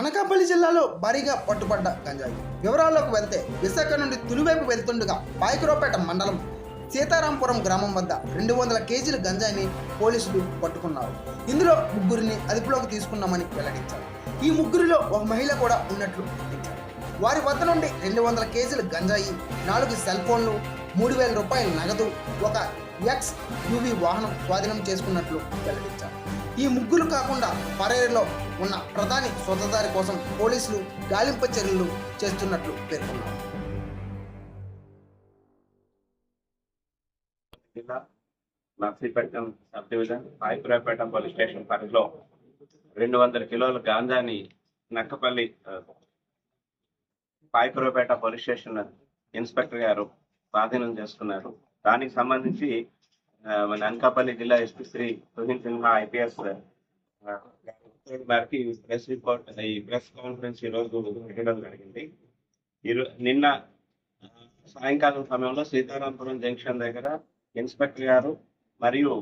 అనకాపల్లి జిల్లాలో భారీగా పట్టుబడ్డ గంజాయి. వివరాల్లోకి వెళ్తే విశాఖ నుండి తునివైపు వెళ్తుండగా పాయకురావుపేట మండలం సీతారాంపురం గ్రామం వద్ద రెండు వందల కేజీల గంజాయిని పోలీసులు పట్టుకున్నారు. ఇందులో ముగ్గురిని అదుపులోకి తీసుకున్నామని వెల్లడించారు. ఈ ముగ్గురిలో ఒక మహిళ కూడా ఉన్నట్లు గుర్తించారు. వారి వద్ద నుండి రెండు వందల కేజీల గంజాయి నాలుగు సెల్ ఫోన్లు మూడు వేల రూపాయల నగదు ఒక ఎక్స్ యూవీ వాహనం స్వాధీనం చేసుకున్నట్లు వెల్లడించారు. ఈ ముగ్గురు కాకుండా పరేరులో ఉన్న ప్రధాని సొంతదారి కోసం పోలీసులు గాలింపు చర్యలు చేస్తున్నట్లు పేర్కొన్నారు. జిల్లా Narsipatnam sub division Rayapurapeta police station పరిధిలో రెండు వందల కిలోల గాంజాని Nakkapalli Payakurapeta police station inspector గారు స్వాధీనం చేసుకున్నారు. దానికి సంబంధించి మన అనకాపల్లి జిల్లా ఎస్పీ శ్రీ సునీల్ సిన్హా ఐపీఎస్ మేరకు ఈ ప్రెస్ రిపోర్ట్ ఈ ప్రెస్ కాన్ఫరెన్స్ ఈ రోజు పెట్టడం జరిగింది. ఈరో- నిన్న సాయంకాలం సమయంలో సీతారాంపురం జంక్షన్ దగ్గర ఇన్స్పెక్టర్ గారు మరియు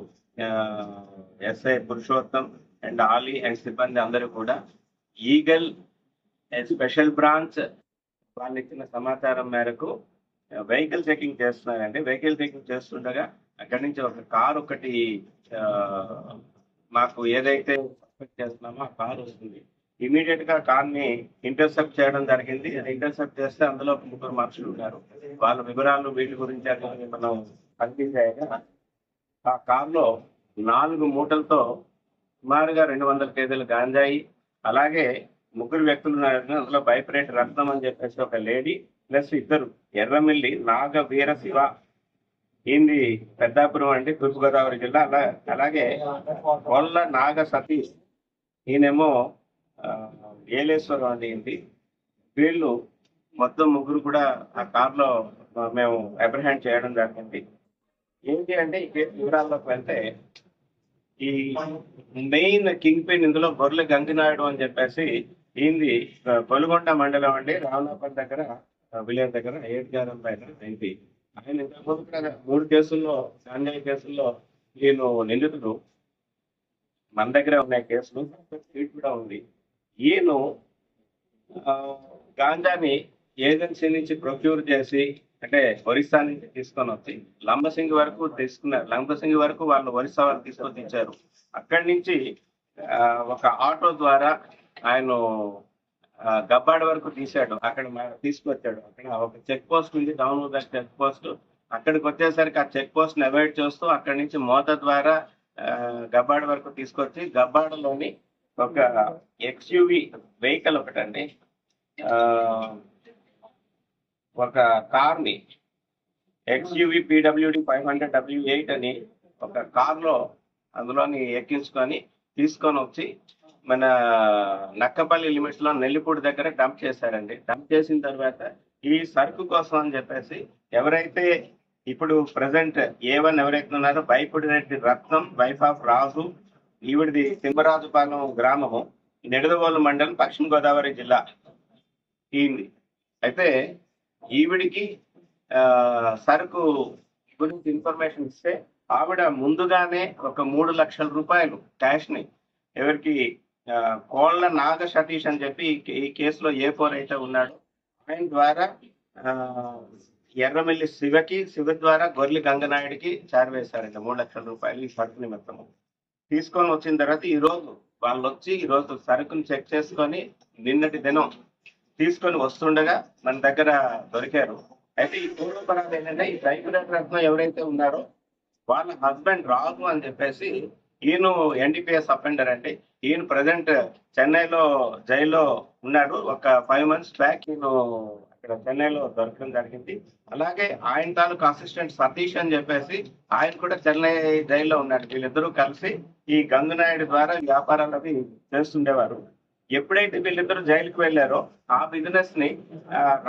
SI Purushottam and Ali and సిబ్బంది అందరూ కూడా ఈగల్ స్పెషల్ బ్రాంచ్ వాళ్ళు ఇచ్చిన సమాచారం మేరకు వెహికల్ చెకింగ్ చేస్తున్నారండి. వెహికల్ చెకింగ్ చేస్తుండగా అక్కడి నుంచి ఒక కార్ ఒకటి మాకు ఏదైతే సస్పెక్ట్ చేస్తున్నామో ఆ కార్ వస్తుంది. ఇమీడియట్గా కార్ని ఇంటర్సెప్ట్ చేయడం జరిగింది. ఇంటర్సెప్ట్ చేస్తే అందులో ఒక ముగ్గురు మనుషులు ఉన్నారు. వాళ్ళ వివరాలు వీటి గురించి అన్ని మనం కనిపించాక ఆ కార్లో నాలుగు మూటలతో సుమారుగా రెండు వందల కేజీలు గాంజాయి అలాగే ముగ్గురు వ్యక్తులు ఉన్నారు. అందులో బైపరేట్ రత్నం అని చెప్పేసి ఒక లేడీ ప్లస్ ఇద్దరు. ఎర్రమిల్లి నాగ వీర శివ. ఈయనది పెద్దాపురం అండి తూర్పుగోదావరి జిల్లా? అలా అలాగే కొల్ల నాగ సతీష్. ఈయనేమో ఏలేశ్వరం అండి ఏంటి వీళ్ళు మొత్తం ముగ్గురు కూడా ఆ కార్లో మేము అప్రహెండ్ చేయడం జరిగింది. ఏంటి అంటే ఈ కేసు వివరాల్లోకి వెళ్తే ఈ మెయిన్ కింగ్ పిన్ ఇందులో బొర్రెల గంగినాయుడు అని చెప్పేసి ఈయనది ఆ, పొలుగొండ మండలం అండి రావణాపల్లి దగ్గర విలియన్ దగ్గర ఏడు గారం పైన ఏంటి ఆయన ఇంతకుముందు కూడా మూడు కేసుల్లో సాన్యాయ కేసుల్లో నేను నిందితుడు. మన దగ్గర ఉన్నాయి కేసులు. సీట్ కూడా ఉంది. ఈయన ఆ, గాంజాని ఏజెన్సీ నుంచి ప్రొక్యూర్ చేసి అంటే ఒరిస్సా నుంచి తీసుకొని వచ్చి లంబసింగి వరకు తీసుకున్నారు. లంబసింగి వరకు వాళ్ళు ఒరిస్సా వరకు తీసుకొని ఇచ్చారు. అక్కడి నుంచి ఒక ఆటో ద్వారా ఆయన గబ్బాడ వరకు తీశాడు. అక్కడ తీసుకొచ్చాడు. అక్కడ ఒక చెక్ పోస్ట్ ఉంది. డౌన్ చెక్ పోస్ట్ అక్కడికి వచ్చేసరికి ఆ చెక్ పోస్ట్ అవాయిడ్ చేస్తూ అక్కడి నుంచి మోత ద్వారా గబ్బాడ వరకు తీసుకొచ్చి గబ్బాడలోని ఒక ఎక్స్యూవి వెహికల్ ఒకటండి. ఆ, ఒక కార్ని XUV PWD five hundred W eight అని ఒక కార్లో అందులోని ఎక్కించుకొని తీసుకొని వచ్చి మన నక్కపల్లి లిమిట్స్లో నెల్లిపూడి దగ్గర డంప్ చేశారండి. డంప్ చేసిన తర్వాత ఈ సరుకు కోసం అని చెప్పేసి ఎవరైతే ఇప్పుడు ప్రజెంట్ ఏ వన్ ఎవరైతే ఉన్నారో బైపుడి రెడ్డి రత్నం వైఫ్ ఆఫ్ రాజు ఈవిడిది సింహరాజుపాలెం గ్రామము నిడదవోలు మండలం పశ్చిమ గోదావరి జిల్లా. ఈయనది అయితే ఈవిడికి ఆ, సరుకు గురించి ఇన్ఫర్మేషన్ ఇస్తే ఆవిడ ముందుగానే ఒక మూడు లక్షల రూపాయలు క్యాష్ని ఎవరికి కోళ్ళ నాగ సతీష్ అని చెప్పి ఈ కేసులో ఏ ఫోర్ అయితే ఉన్నాడు ఆయన ద్వారా ఆ, ఎర్రమిల్లి శివకి శివ ద్వారా గొర్రెలి గంగనాయుడికి చేరవేశారంట మూడు లక్షల రూపాయలు ఈ సరుకు నిమిత్తము. తీసుకొని వచ్చిన తర్వాత ఈ రోజు వాళ్ళు వచ్చి ఈ రోజు సరుకుని చెక్ చేసుకొని నిన్నటి దినం తీసుకొని వస్తుండగా మన దగ్గర దొరికారు. అయితే ఈ పూర్వపరాలు ఏంటంటే ఈ సైకులర్ రత్నం ఎవరైతే ఉన్నారో వాళ్ళ హస్బెండ్ రాదు అని చెప్పేసి ఈయన ఎన్డీపీఎస్ అఫెండర్ అండి. ఈయన ప్రజెంట్ చెన్నైలో జైల్లో ఉన్నాడు. ఒక ఫైవ్ మంత్స్ బ్యాక్ ఈయన అక్కడ చెన్నైలో దొరకడం జరిగింది. అలాగే ఆయన తాలూకు అసిస్టెంట్ సతీష్ అని చెప్పేసి ఆయన కూడా చెన్నై జైల్లో ఉన్నాడు. వీళ్ళిద్దరూ కలిసి ఈ గంగునాయుడు ద్వారా వ్యాపారాలు అవి చేస్తుండేవారు. ఎప్పుడైతే వీళ్ళిద్దరు జైలుకి వెళ్ళారో ఆ బిజినెస్ని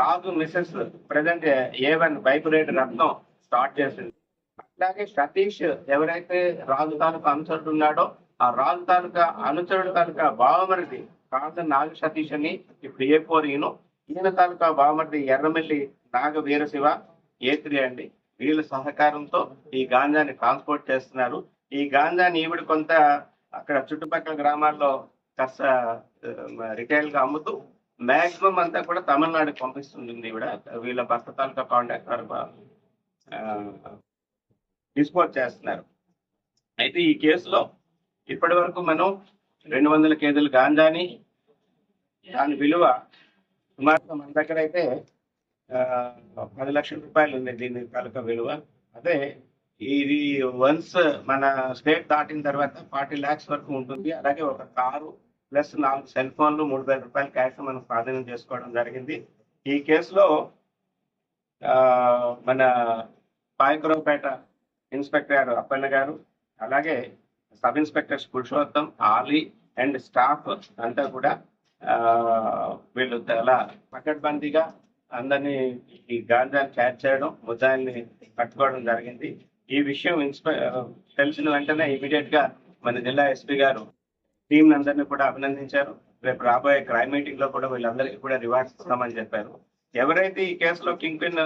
Raju Mrs present A one బైపురేట్ Ratnam start చేసింది. అట్లాగే సతీష్ ఎవరైతే రాజు తాలూకా అనుచరుడు ఉన్నాడో ఆ రాజు తాలూకా అనుచరుడు తాలూకా బావమరిది కాంత నాగ సతీష్ అని ఇప్పుడు ఏ ఫోర్ ఈయన ఈయన తాలూకా బావమరిది ఎర్రమెల్లి నాగ వీరశివ ఏ త్రీ అండి వీళ్ళ సహకారంతో ఈ గాంజాని ట్రాన్స్పోర్ట్ చేస్తున్నారు. ఈ గాంజాని ఈవిడ కొంత అక్కడ చుట్టుపక్కల గ్రామాల్లో కాస్త రిటైల్గా అమ్ముతూ మాక్సిమం అంతా కూడా తమిళనాడుకి పంపిస్తుంది ఈవిడ. వీళ్ళ భర్త తాలూకా కాంటాక్ట్ డిస్పోజ్ చేస్తున్నారు. అయితే ఈ కేసులో ఇప్పటి వరకు మనం రెండు వందల కేజీలు గాంజాని దాని విలువ సుమారు మన దగ్గర అయితే పది లక్షల రూపాయలు ఉంది దీని తాలూకా విలువ. అదే ఇది వన్స్ మన స్టేట్ దాటిన తర్వాత ఫార్టీ ల్యాక్స్ వరకు ఉంటుంది. అలాగే ఒక కారు ప్లస్ నాలుగు సెల్ ఫోన్లు మూడు వేల రూపాయల క్యాష్ మనం స్వాధీనం చేసుకోవడం జరిగింది. ఈ కేసులో ఆ, మన పాయకురావుపేట ఇన్స్పెక్టర్ గారు అప్పన్న గారు అలాగే sub inspectors Purushottam Ali and staff అంతా కూడా వీళ్ళు చాలా పకడ్బందీగా అందరినీ ఈ గాంజాని క్యాచ్ చేయడం ముద్దాయిల్ని పట్టుకోవడం జరిగింది. ఈ విషయం ఇన్స్పెక్ తెలిసిన వెంటనే ఇమీడియట్గా మన జిల్లా ఎస్పీ గారు టీం అందరినీ కూడా అభినందించారు. రేపు రాబోయే క్రైమ్ మీటింగ్లో కూడా వీళ్ళందరికీ కూడా రివార్డ్స్ ఇస్తామని చెప్పారు. ఎవరైతే ఈ కేసులో కింగ్ పిన్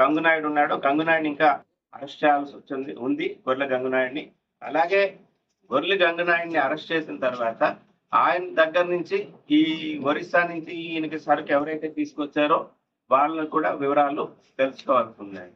గంగునాయుడు ఉన్నాడో గంగునాయుడు ఇంకా అరెస్ట్ చేయాల్సి వచ్చింది ఉంది గొర్రెల గంగనాయుడిని. అలాగే గొర్రెల గంగనాయుడిని అరెస్ట్ చేసిన తర్వాత ఆయన దగ్గర నుంచి ఈ ఒరిస్సా నుంచి ఈయనకి సరుకు ఎవరైతే తీసుకొచ్చారో వాళ్ళని కూడా వివరాలు తెలుసుకోవాల్సి ఉన్నాయి.